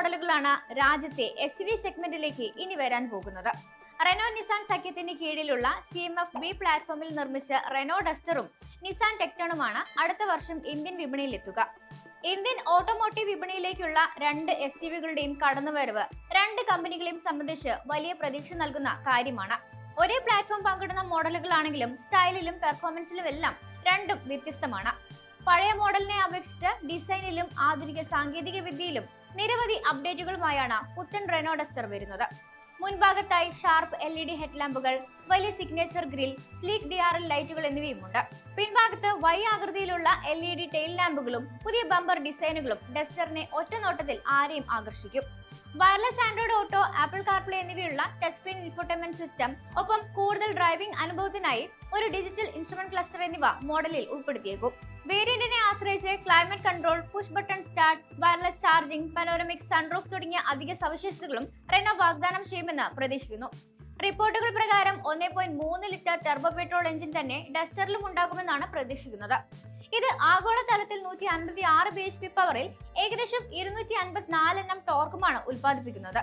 മോഡലുകളാണ് രാജ്യത്തെ S V സെഗ്മെന്റിലേക്ക് ഇനി വരാൻ പോകുന്നത്. റെനോ നിസാൻ സഖ്യത്തിന് കീഴിലുള്ള സി എം എഫ് ബി പ്ലാറ്റ്ഫോമിൽ നിർമ്മിച്ച റെനോ ഡസ്റ്ററും നിസാൻ ടെക്ടണുമാണ് അടുത്ത വർഷം ഇന്ത്യൻ വിപണിയിലെത്തുക ഇന്ത്യൻ ഓട്ടോമോട്ടീവ് വിപണിയിലേക്കുള്ള രണ്ട് എസ് യുവികളുടെയും കടന്നുവരവ് രണ്ട് കമ്പനികളെയും സംബന്ധിച്ച് വലിയ പ്രതീക്ഷ നൽകുന്ന കാര്യമാണ്. ഒരേ പ്ലാറ്റ്ഫോം പങ്കിടുന്ന മോഡലുകളാണെങ്കിലും സ്റ്റൈലിലും പെർഫോമൻസിലും എല്ലാം രണ്ടും വ്യത്യസ്തമാണ്. പഴയ മോഡലിനെ അപേക്ഷിച്ച് ഡിസൈനിലും ആധുനിക സാങ്കേതിക വിദ്യയിലും നിരവധി അപ്ഡേറ്റുകളുമായാണ് പുത്തൻ റെനോ ഡസ്റ്റർ വരുന്നത്. മുൻഭാഗത്തായി ഷാർപ്പ് എൽ ഇ ഡി ഹെഡ്ലാമ്പുകൾ വലിയ signature grille sleek D R L ലൈറ്റുകൾ എന്നിവയുമുണ്ട്. പിൻഭാഗത്ത് വൈ ആകൃതിയിലുള്ള എൽ ഇ ഡി ടെയിൽ ലാമ്പുകളും പുതിയ ബമ്പർ ഡിസൈനുകളും ഡസ്റ്ററിനെ ഒറ്റ നോട്ടത്തിൽ ആരെയും ആകർഷിക്കും. Wireless Android Auto Apple CarPlay എന്നിവയുള്ള ടച്ച് സ്ക്രീൻ ഇൻഫോർട്ടൈൻമെന്റ് സിസ്റ്റം ഒപ്പം കൂടുതൽ ഡ്രൈവിംഗ് അനുഭവത്തിനായി ഒരു ഡിജിറ്റൽ ഇൻസ്ട്രുമെന്റ് ക്ലസ്റ്റർ എന്നിവ മോഡലിൽ ഉൾപ്പെടുത്തിയേക്കും. വേരിയന്റിനെ ആശ്രയിച്ച് climate control push button start wireless charging panoramic sunroof തുടങ്ങിയ അധിക സവിശേഷതകളും റെനോ വാഗ്ദാനം ചെയ്യുമെന്ന് പ്രതീക്ഷിക്കുന്നു. റിപ്പോർട്ടുകൾ പ്രകാരം ഒന്നേ പോയിന്റ് മൂന്ന് ലിറ്റർ ടെർബോ പെട്രോൾ എഞ്ചിൻ തന്നെ ഡസ്റ്ററിലും ഉണ്ടാകുമെന്നാണ് പ്രതീക്ഷിക്കുന്നത്. ഇത് ആഗോളതലത്തിൽ നൂറ്റി അൻപത്തി ആറ് ബി എച്ച് പി പവറിൽ ഏകദേശം ഇരുന്നൂറ്റി അൻപത്തിനാല് എണ്ണം ടോർക്കുമാണ് ഉൽപ്പാദിപ്പിക്കുന്നത്.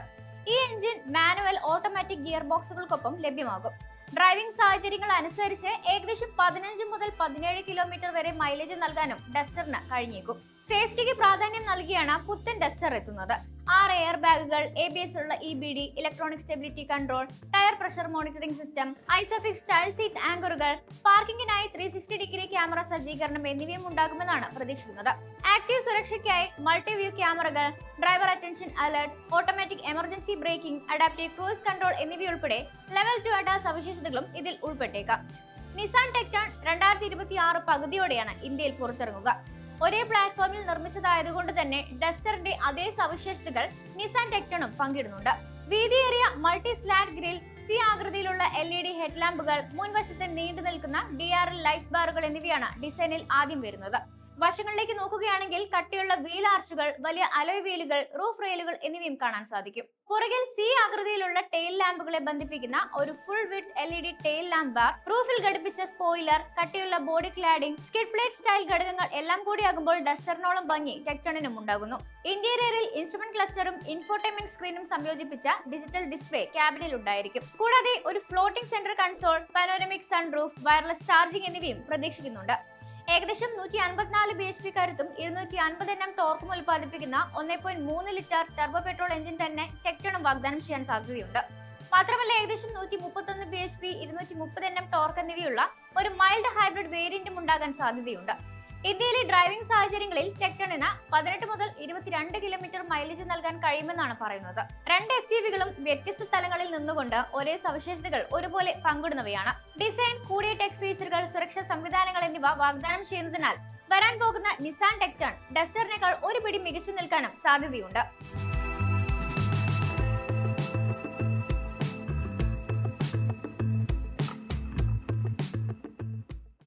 ഈ എഞ്ചിൻ മാനുവൽ ഓട്ടോമാറ്റിക് ഗിയർ ബോക്സുകൾക്കൊപ്പം ലഭ്യമാകും. ഡ്രൈവിംഗ് സാഹചര്യങ്ങൾ അനുസരിച്ച് ഏകദേശം പതിനഞ്ച് മുതൽ പതിനേഴ് കിലോമീറ്റർ വരെ മൈലേജ് നൽകാനും ഡസ്റ്ററിന് കഴിഞ്ഞേക്കും. സേഫ്റ്റിക്ക് പ്രാധാന്യം നൽകിയാണ് പുത്തൻ ഡസ്റ്റർ എത്തുന്നത്. ആറ് എയർ ബാഗുകൾ എ ബി എസ് ഉള്ള E B D electronic stability control tyre pressure monitoring system Isofix child seat ആങ്കറുകൾ പാർക്കിംഗിനായി ത്രീ സിക്സ്റ്റി ഡിഗ്രി ക്യാമറ സജ്ജീകരണം എന്നിവയും ഉണ്ടാകുമെന്നാണ് പ്രതീക്ഷിക്കുന്നത്. ആക്ടീവ് സുരക്ഷയ്ക്കായി മൾട്ടി വ്യൂ ക്യാമറകൾ driver attention alert automatic emergency braking adaptive cruise control എന്നിവയുൾപ്പെടെ level two ADAS സവിശേഷതകളും ഇതിൽ ഉൾപ്പെട്ടേക്കാം. നിസാൻ ടെക്ടോൺ രണ്ടായിരത്തി ഇരുപത്തി ആറ് പകുതിയോടെയാണ് ഇന്ത്യയിൽ പുറത്തിറങ്ങുക. ഒരേ പ്ലാറ്റ്ഫോമിൽ നിർമ്മിച്ചതായതുകൊണ്ട് തന്നെ ഡസ്റ്ററിന്റെ അതേ സവിശേഷതകൾ നിസാൻ ടെക്ടണും പങ്കിടുന്നുണ്ട്. വീതിയേറിയ മൾട്ടി സ്ലാറ്റ് ഗ്രിൽ സി ആകൃതിയിലുള്ള എൽ ഇ ഡി ഹെഡ്ലാമ്പുകൾ മുൻവശത്ത് നീണ്ടു നിൽക്കുന്ന ഡി ആർ എൽ ലൈറ്റ് ബാറുകൾ എന്നിവയാണ് ഡിസൈനിൽ ആദ്യം വരുന്നത്. വശങ്ങളിലേക്ക് നോക്കുകയാണെങ്കിൽ കട്ടിയുള്ള വീൽ ആർച്ചുകൾ വലിയ അലോയ് വീലുകൾ റൂഫ് റെയിലുകൾ എന്നിവയും കാണാൻ സാധിക്കും. പുറകിൽ സി ആകൃതിയിലുള്ള ടെയിൽ ലാമ്പുകളെ ബന്ധിപ്പിക്കുന്ന ഒരു full width L E D tail lamp bar റൂഫിൽ ഘടിപ്പിച്ച സ്പോയിലർ കട്ടിയുള്ള body cladding skid plate style ഘടകങ്ങൾ എല്ലാം കൂടിയാകുമ്പോൾ ഡസ്റ്ററിനോളം ഭംഗി ടെക്ടണിനും ഉണ്ടാകുന്നു. ഇന്റീരിയറിൽ ഇൻസ്ട്രുമെന്റ് ക്ലസ്റ്ററും ഇൻഫോർടൈൻമെന്റ് സ്ക്രീനും സംയോജിപ്പിച്ച ഡിജിറ്റൽ ഡിസ്പ്ലേ ക്യാബിനിൽ ഉണ്ടായിരിക്കും. കൂടാതെ ഒരു floating centre console panoramic sunroof wireless charging എന്നിവയും പ്രതീക്ഷിക്കുന്നുണ്ട്. ഏകദേശം നൂറ്റി അൻപത്തിനാല് ബി എച്ച് പി കരുത്തും ഇരുന്നൂറ്റി അൻപത് എണ്ണം ടോർക്കും ഉൽപ്പാദിപ്പിക്കുന്ന ഒന്നേ പോയിന്റ് മൂന്ന് ലിറ്റർ ടെർബോ പെട്രോൾ എഞ്ചിൻ തന്നെ ടെക്ടണും വാഗ്ദാനം ചെയ്യാൻ സാധ്യതയുണ്ട്. മാത്രമല്ല ഏകദേശം നൂറ്റി മുപ്പത്തൊന്ന് ബി എച്ച് പി ഇരുന്നൂറ്റി മുപ്പത് എണ്ണം ടോർക്ക് എന്നിവയുള്ള ഒരു മൈൽഡ് ഹൈബ്രിഡ് വേരിയന്റും ഉണ്ടാകാൻ സാധ്യതയുണ്ട്. ഇന്ത്യയിലെ ഡ്രൈവിംഗ് സാഹചര്യങ്ങളിൽ ടെക്ടണിന് പതിനെട്ട് മുതൽ ഇരുപത്തിരണ്ട് കിലോമീറ്റർ മൈലേജ് നൽകാൻ കഴിയുമെന്നാണ് പറയുന്നത്. രണ്ട് എസ് യു വികളും വ്യത്യസ്ത സ്ഥലങ്ങളിൽ നിന്നുകൊണ്ട് ഒരേ സവിശേഷതകൾ ഒരുപോലെ പങ്കിടുന്നവയാണ്. ഡിസൈൻ കൂടിയ ടെക് ഫീച്ചറുകൾ സുരക്ഷാ സംവിധാനങ്ങൾ എന്നിവ വാഗ്ദാനം ചെയ്യുന്നതിനാൽ വരാൻ പോകുന്ന നിസാൻ ടെക്ടൺ ഡസ്റ്ററിനേക്കാൾ ഒരു പിടി മികച്ചു നിൽക്കാനും സാധ്യതയുണ്ട്.